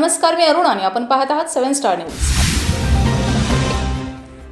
नमस्कार मी अरुण आणि आपण पाहत आहात सेव्हन स्टार न्यूज.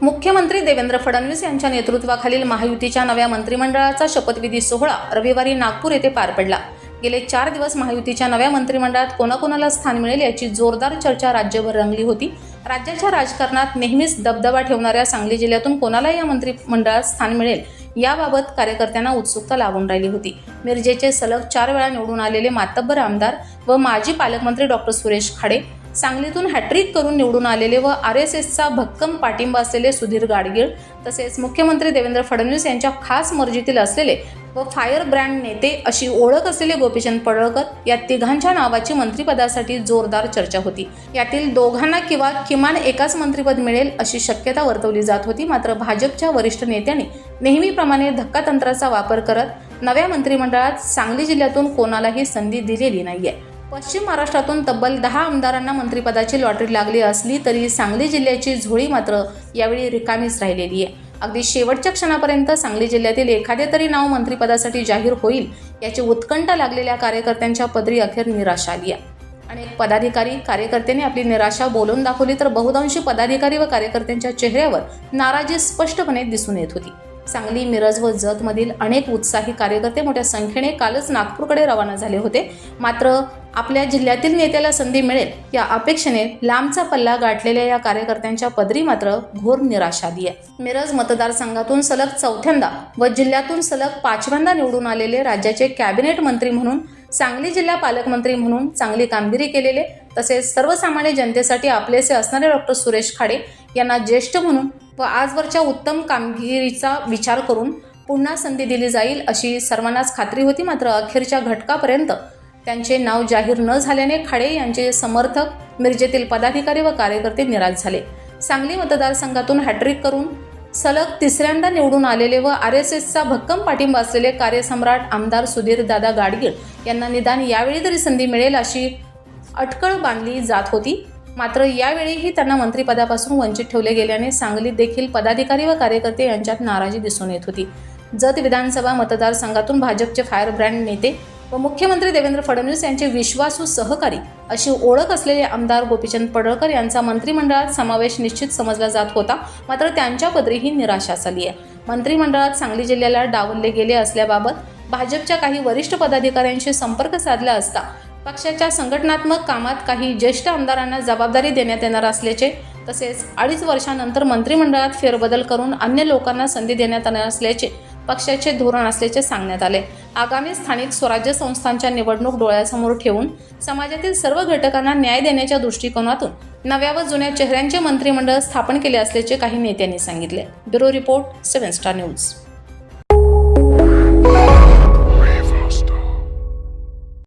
मुख्यमंत्री देवेंद्र फडणवीस यांच्या नेतृत्वाखालील महायुतीच्या नव्या मंत्रिमंडळाचा शपथविधी सोहळा रविवारी नागपूर येथे पार पडला. गेले चार दिवस महायुतीच्या नव्या मंत्रिमंडळात कोणाकोणाला स्थान मिळेल याची जोरदार चर्चा राज्यभर रंगली होती. राज्याच्या राजकारणात नेहमीच दबदबा ठेवणाऱ्या सांगली जिल्ह्यातून कोणाला या मंत्रिमंडळात स्थान मिळेल याबाबत कार्यकर्त्यांना उत्सुकता लागून राहिली होती. मिरजेचे सलग चार वेळा निवडून आलेले मातब्बर आमदार व माजी पालकमंत्री डॉक्टर सुरेश खाडे सांगलीतून हॅट्रिक करून निवडून आलेले व आर एस एसचा भक्कम पाठिंबा असलेले सुधीर गाडगीळ तसेच मुख्यमंत्री देवेंद्र फडणवीस यांच्या खास मर्जीतील असलेले व फायर ब्रँड नेते अशी ओळख असलेले गोपीचंद पडळकर या तिघांच्या नावाची मंत्रिपदासाठी जोरदार चर्चा होती. यातील दोघांना किंवा किमान एकाच मंत्रिपद मिळेल अशी शक्यता वर्तवली जात होती. मात्र भाजपच्या वरिष्ठ नेत्यांनी नेहमीप्रमाणे धक्कातंत्राचा वापर करत नव्या मंत्रिमंडळात सांगली जिल्ह्यातून कोणालाही संधी दिलेली नाहीये. पश्चिम महाराष्ट्रातून तब्बल दहा आमदारांना मंत्रिपदाची लॉटरी लागली असली तरी सांगली जिल्ह्याची झोळी मात्र यावेळी रिकामीच राहिलेली आहे. अगदी शेवटच्या क्षणापर्यंत सांगली जिल्ह्यातील एखादे तरी नाव मंत्रिपदासाठी जाहीर होईल याची उत्कंठा लागलेल्या कार्यकर्त्यांच्या पदरी अखेर निराशा आली आहे अनेक पदाधिकारी कार्यकर्त्यांनी आपली निराशा बोलून दाखवली तर बहुतांशी पदाधिकारी व कार्यकर्त्यांच्या चेहऱ्यावर नाराजी स्पष्टपणे दिसून येत होती. सांगली मिरज व जतमधील अनेक उत्साही कार्यकर्ते मोठ्या संख्येने कालच नागपूरकडे रवाना झाले होते. मात्र आपल्या जिल्ह्यातील नेत्याला संधी मिळेल या अपेक्षेने लांबचा पल्ला गाठलेल्या या कार्यकर्त्यांच्या पदरी मात्र घोर निराशा आली आहे. मिरज मतदारसंघातून सलग चौथ्यांदा व जिल्ह्यातून सलग पाचव्यांदा निवडून आलेले राज्याचे कॅबिनेट मंत्री म्हणून सांगली जिल्हा पालकमंत्री म्हणून चांगली कामगिरी केलेले तसेच सर्वसामान्य जनतेसाठी आपलेसे असणारे डॉक्टर सुरेश खाडे यांना ज्येष्ठ म्हणून व आजवरच्या उत्तम कामगिरीचा विचार करून पुन्हा संधी दिली जाईल अशी सर्वांनाच खात्री होती मात्र अखेरच्या घटकापर्यंत त्यांचे नाव जाहीर न झाल्याने खाडे यांचे समर्थक मिरजेतील पदाधिकारी व कार्यकर्ते निराश झाले. सांगली मतदारसंघातून हॅट्रिक करून सलग तिसऱ्यांदा निवडून आलेले व आर एस एसचा भक्कम पाठिंबा असलेले कार्यसम्राट आमदार सुधीर दादा गाडगीळ यांना निदान यावेळी तरी संधी मिळेल अशी अटकळ बांधली जात होती. मात्र यावेळीही त्यांना मंत्रिपदापासून वंचित ठेवले गेल्याने सांगलीत देखील पदाधिकारी व कार्यकर्ते यांच्यात नाराजी दिसून येत होती. जत विधानसभा मतदारसंघातून भाजपचे फायर ब्रँड नेते व मुख्यमंत्री देवेंद्र फडणवीस यांचे विश्वासू सहकारी अशी ओळख असलेले आमदार गोपीचंद पडळकर यांचा मंत्रिमंडळात समावेश निश्चित समजला जात होता. मात्र त्यांच्या पदरी ही निराशा झाली आहे. मंत्रिमंडळात सांगली जिल्ह्याला डावलले गेले असल्याबाबत भाजपच्या काही वरिष्ठ पदाधिकाऱ्यांशी संपर्क साधला असता पक्षाच्या संघटनात्मक कामात काही ज्येष्ठ आमदारांना जबाबदारी देण्यात येणार असल्याचे तसेच अडीच वर्षानंतर मंत्रिमंडळात फेरबदल करून अन्य लोकांना संधी देण्यात येणार असल्याचे पक्षाचे धोरण असल्याचे सांगण्यात आले. आगामी स्थानिक स्वराज्य संस्थांच्या निवडणूक डोळ्यासमोर ठेवून समाजातील सर्व घटकांना न्याय देण्याच्या दृष्टिकोनातून नव्या व जुन्या चेहऱ्यांचे मंत्रिमंडळ स्थापन केले असल्याचे काही नेत्यांनी सांगितले. Bureau report seven star news.